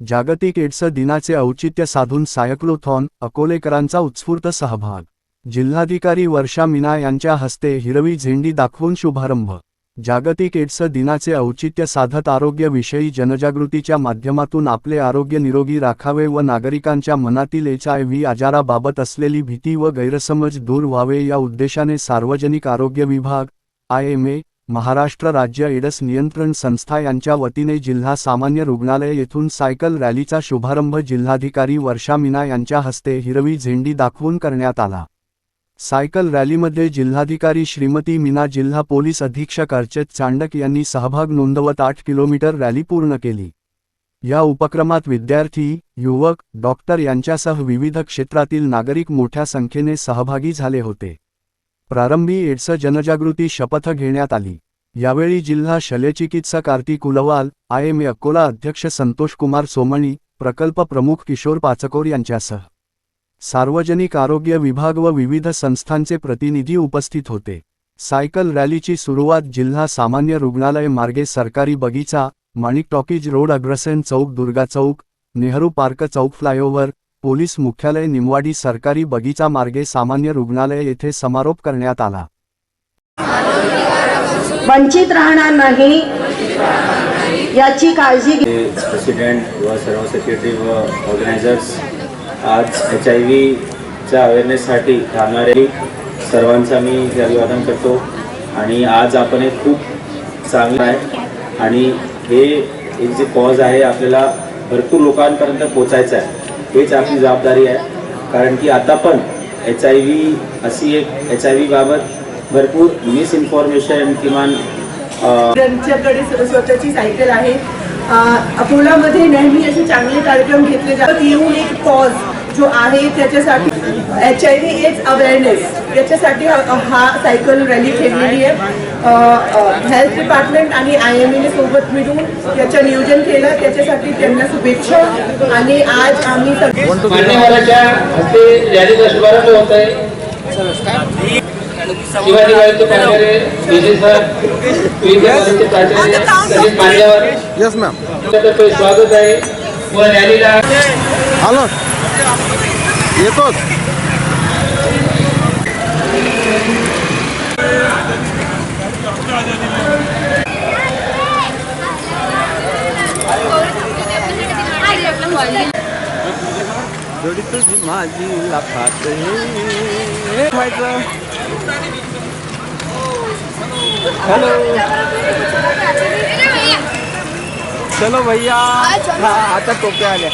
जागतिक एड्स दिनाचे औचित्य साधून सायक्लोथॉन अकोलेकरांचा उत्स्फूर्त सहभाग. जिल्हाधिकारी वर्षा मीना यांच्या हस्ते हिरवी झेंडी दाखवून शुभारंभ. जागतिक एड्स दिनाचे औचित्य साधत आरोग्यविषयी जनजागृतीच्या माध्यमातून आपले आरोग्य निरोगी राखावे व नागरिकांच्या मनातील एच आय व्ही आजाराबाबत असलेली भीती व गैरसमज दूर व्हावे या उद्देशाने सार्वजनिक आरोग्य विभाग आय एम ए महाराष्ट्र राज्य एडस नियंत्रण संस्था यांच्या वतीने जिल्हा सामान्य रुग्णालय येथून सायकल रॅलीचा शुभारंभ जिल्हाधिकारी वर्षा मीना यांच्या हस्ते हिरवी झेंडी दाखवून करण्यात आला. सायकल रॅलीमध्ये जिल्हाधिकारी श्रीमती मीना जिल्हा पोलीस अधीक्षक अर्चित चांडक यांनी सहभाग नोंदवत आठ किलोमीटर रॅली पूर्ण केली. या उपक्रमात विद्यार्थी युवक डॉक्टर यांच्यासह विविध क्षेत्रातील नागरिक मोठ्या संख्येने सहभागी झाले होते. प्रारंभी एड्स जनजागृती शपथ घेण्यात आली. यावेळी जिल्हा शल्यचिकित्सक Aarti Kulwal I M A Akola अध्यक्ष संतोष कुमार सोमणी प्रकल्प प्रमुख किशोर पाचकोर यांच्यासह सार्वजनिक आरोग्य विभाग व विविध संस्थांचे प्रतिनिधी उपस्थित होते. सायकल रॅलीची सुरुवात जिल्हा सामान्य रुग्णालय मार्गे सरकारी बगीचा माणिक टॉकीज रोड अग्रसेन चौक दुर्गा चौक नेहरू पार्क चौक फ्लायओव्हर पोलीस मुख्यालय निमवाडी सरकारी बगीचा मार्गे सामान्य रुग्णालय येथे समारोप करण्यात आला. वंचित राहणार नाही याची काळजी प्रेसिडेंट व सर्व सेक्रेटरी व ऑर्गनायझर्स आज एच आय व्हीच्या अवेअरनेससाठी थांबणारे सर्वांचा मी अभिवादन करतो. आणि आज आपण एक खूप चांगलं आहे. आणि हे एक जे कॉज आहे आपल्याला भरपूर लोकांपर्यंत पोचायचं आहे. हेच आपली जबाबदारी आहे. कारण की आता पण एच आय व्ही अशी एक एच आय व्हीबाबत भरपूर मिसइन्फॉर्मेशन किमान त्यांच्याकडे स्वतःची सायकल आहे. अकोलामध्ये नेहमी असे चांगले कार्यक्रम घेतले जातात. येऊन एक कॉज जो आहे त्याच्यासाठी H I V AIDS awareness याच्यासाठी हा सायकल रॅली ठेवलेली आहे. हेल्थ डिपार्टमेंट आणि आय एम एने सोबत मिळून याचं नियोजन केलं. त्याच्यासाठी त्यांना शुभेच्छा आणि आज आम्ही हस्ते रॅलीचा शुभारंभ होत आहे शिवाजी विजय सर प्राचार्य स्वागत आहे. व रॅलीला आलो येतोच. जोडी तुझी माझी लाखात हॅलो. चलो भैया आता टोप्या आल्या